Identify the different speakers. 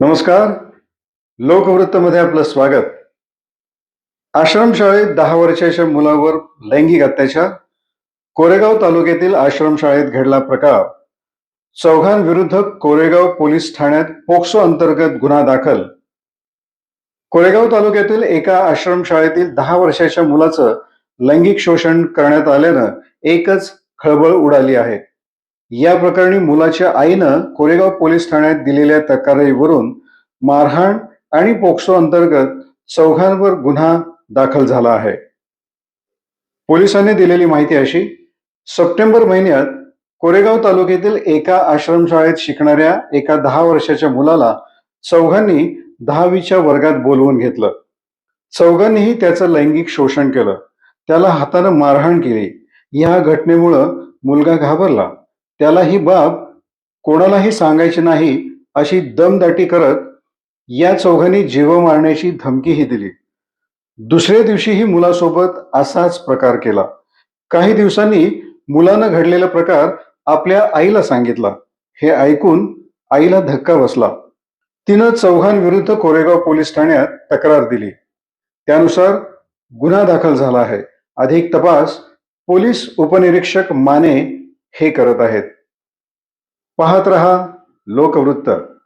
Speaker 1: नमस्कार. लोकवृत्तमध्ये आपलं स्वागत. आश्रमशाळेत दहा वर्षाच्या मुलावर लैंगिक अत्याचार. कोरेगाव तालुक्यातील आश्रमशाळेत घडला प्रकार. चौघांविरुद्ध कोरेगाव पोलीस ठाण्यात पोक्सो अंतर्गत गुन्हा दाखल. कोरेगाव तालुक्यातील एका आश्रमशाळेतील दहा वर्षाच्या मुलाचं लैंगिक शोषण करण्यात आल्यानं एकच खळबळ उडाली आहे. या प्रकरणी मुलाच्या आईनं कोरेगाव पोलीस ठाण्यात दिलेल्या तक्रारीवरून मारहाण आणि पोक्सो अंतर्गत चौघांवर गुन्हा दाखल झाला आहे. पोलिसांनी दिलेली माहिती अशी सप्टेंबर महिन्यात कोरेगाव तालुक्यातील एका आश्रमशाळेत शिकणाऱ्या एका दहा वर्षाच्या मुलाला चौघांनी दहावीच्या वर्गात बोलवून घेतलं. चौघांनीही त्याचं लैंगिक शोषण केलं. त्याला हातानं मारहाण केली. या घटनेमुळं मुलगा घाबरला. त्याला ही बाब कोणालाही सांगायची नाही अशी दमदाटी करत या चौघांनी जीव मारण्याची धमकीही दिली. दुसऱ्या दिवशीही मुलासोबत असाच प्रकार केला. काही दिवसांनी मुलानं घडलेला प्रकार आपल्या आईला सांगितला. हे ऐकून आईला धक्का बसला. तिनं चौघांविरुद्ध कोरेगाव पोलीस ठाण्यात तक्रार दिली. त्यानुसार गुन्हा दाखल झाला आहे. अधिक तपास पोलीस उपनिरीक्षक माने हे करत आहेत. पाहत रहा लोकवृत्त.